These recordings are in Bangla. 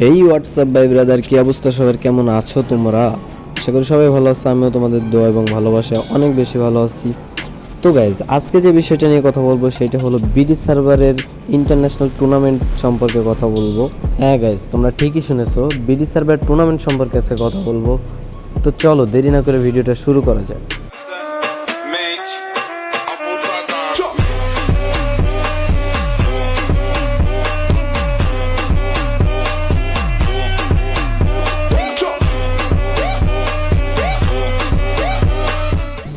হেই হোয়াটসঅ্যাপ বাই ব্রাদার কি অবস্থা? সবার কেমন আছো তোমরা? আশা করি সবাই ভালো আছো, আমিও তোমাদের দোয়া এবং ভালোবাসা অনেক বেশি ভালো আছি। তো গাইজ আজকে যে বিষয়টা নিয়ে কথা বলব, সেটা হলো বিডি সার্ভারের ইন্টারন্যাশনাল টুর্নামেন্ট সম্পর্কে কথা বলব। হ্যাঁ গাইজ তোমরা ঠিকই শুনেছো বিডি সার্ভার টুর্নামেন্ট সম্পর্কে আজকে কথা বলব। তো চলো, দেরি না করে ভিডিওটা শুরু করা যাক।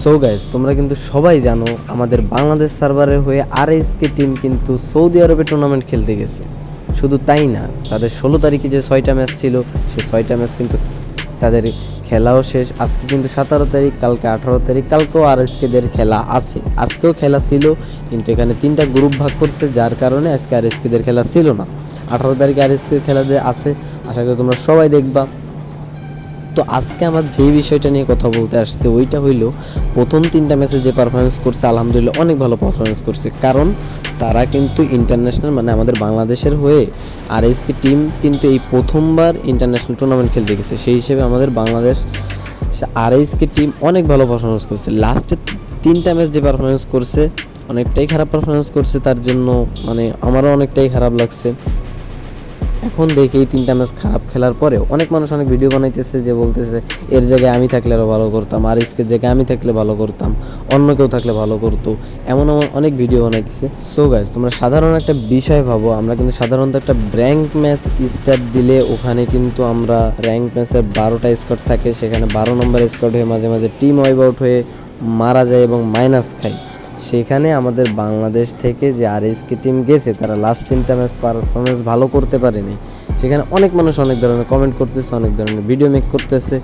সো গাইজ তোমরা কিন্তু সবাই জানো আমাদের বাংলাদেশ সার্ভারের হয়ে আর টিম কিন্তু সৌদি আরবে টুর্নামেন্ট খেলতে গেছে। শুধু তাই না, তাদের ষোলো তারিখে যে ছয়টা ম্যাচ ছিল সে ছয়টা ম্যাচ কিন্তু তাদের খেলাও শেষ। আজকে কিন্তু সতেরো তারিখ, কালকে আঠারো তারিখ, কালকেও আর দের খেলা আছে। আজকেও খেলা ছিল, কিন্তু এখানে তিনটা গ্রুপ ভাগ করছে, যার কারণে আজকে আর দের খেলা ছিল না। আঠারো তারিখে আর এসকের খেলা আছে, আশা করি তোমরা সবাই দেখবা। তো আজকে আমার যে বিষয়টা নিয়ে কথা বলতে আসছে, ওইটা হইল প্রথম তিনটা ম্যাচে যে পারফরমেন্স করছে, আলহামদুলিল্লাহ অনেক ভালো পারফরমেন্স করছে। কারণ তারা কিন্তু ইন্টারন্যাশনাল মানে আমাদের বাংলাদেশের হয়ে আর এসকে টিম কিন্তু এই প্রথমবার ইন্টারন্যাশনাল টুর্নামেন্ট খেলতে গেছে। সেই হিসেবে আমাদের বাংলাদেশ আর এসকে টিম অনেক ভালো পারফরমেন্স করছে। লাস্টে তিনটা ম্যাচ যে পারফরমেন্স করছে, অনেকটাই খারাপ পারফরমেন্স করছে, তার জন্য মানে আমারও অনেকটাই খারাপ লাগছে। এখন দেখি এই তিনটা ম্যাচ খারাপ খেলার পরেও। অনেক মানুষ অনেক ভিডিও বানাইতেছে যে বলতেছে, এর জায়গায় আমি থাকলে আরও ভালো করতাম, আর ইসকের জায়গায় আমি থাকলে ভালো করতাম, অন্য কেউ থাকলে ভালো করতো। এমন এমন অনেক ভিডিও বানাইতেছে। সো গাইজ তোমরা সাধারণ একটা বিষয় ভাবো, আমরা কিন্তু সাধারণত একটা র্যাঙ্ক ম্যাচ স্টার্ট দিলে ওখানে কিন্তু আমরা র্যাঙ্ক ম্যাচে বারোটা স্কোর থাকে, সেখানে বারো নম্বর স্কোর হয়ে মাঝে মাঝে টিম ওয়াইভ আউট হয়ে মারা যায় এবং মাইনাস খায়। সেখানে আমাদের বাংলাদেশ থেকে যে আর কে টিম গেছে, তারা লাস্ট তিনটা ম্যাচ পারফরমেন্স ভালো করতে পারেনি। সেখানে অনেক মানুষ অনেক ধরনের কমেন্ট করতেছে, অনেক ধরনের ভিডিও মেক করতেছে,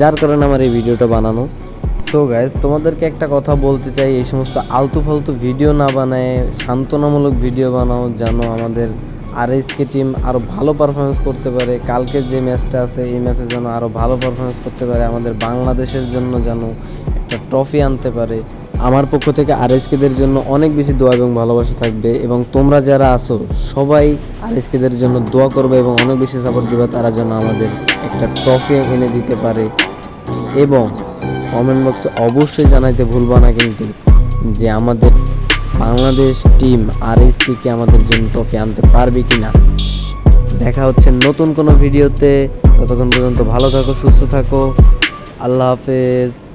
যার কারণে আমার এই ভিডিওটা বানানো। সো গাইজ তোমাদেরকে একটা কথা বলতে চাই, এই সমস্ত আলতু ফালতু ভিডিও না বানায়, সান্ত্বনামূলক ভিডিও বানাও, যেন আমাদের আর কে টিম আরও ভালো পারফরমেন্স করতে পারে। কালকের যে ম্যাচটা আছে, এই ম্যাচে যেন আরও ভালো পারফরমেন্স করতে পারে। আমাদের বাংলাদেশের জন্য যেন একটা ট্রফি আনতে পারে। আমার পক্ষ থেকে আরএসকেদের জন্য অনেক বেশি দোয়া এবং ভালোবাসা থাকবে এবং তোমরা যারা আসো সবাই আরএসকেদের জন্য দোয়া করবে এবং অনেক বেশি সাপোর্ট দেবে, তারা যেন আমাদের একটা ট্রফি এনে দিতে পারে। এবং কমেন্ট বক্সে অবশ্যই জানাইতে ভুলবা না কিন্তু যে আমাদের বাংলাদেশ টিম আরএসকে কি আমাদের জন্য ট্রফি আনতে পারবে কি না দেখা হচ্ছে নতুন কোনো ভিডিওতে ততক্ষণ পর্যন্ত ভালো থাকো, সুস্থ থাকো। আল্লাহ হাফেজ।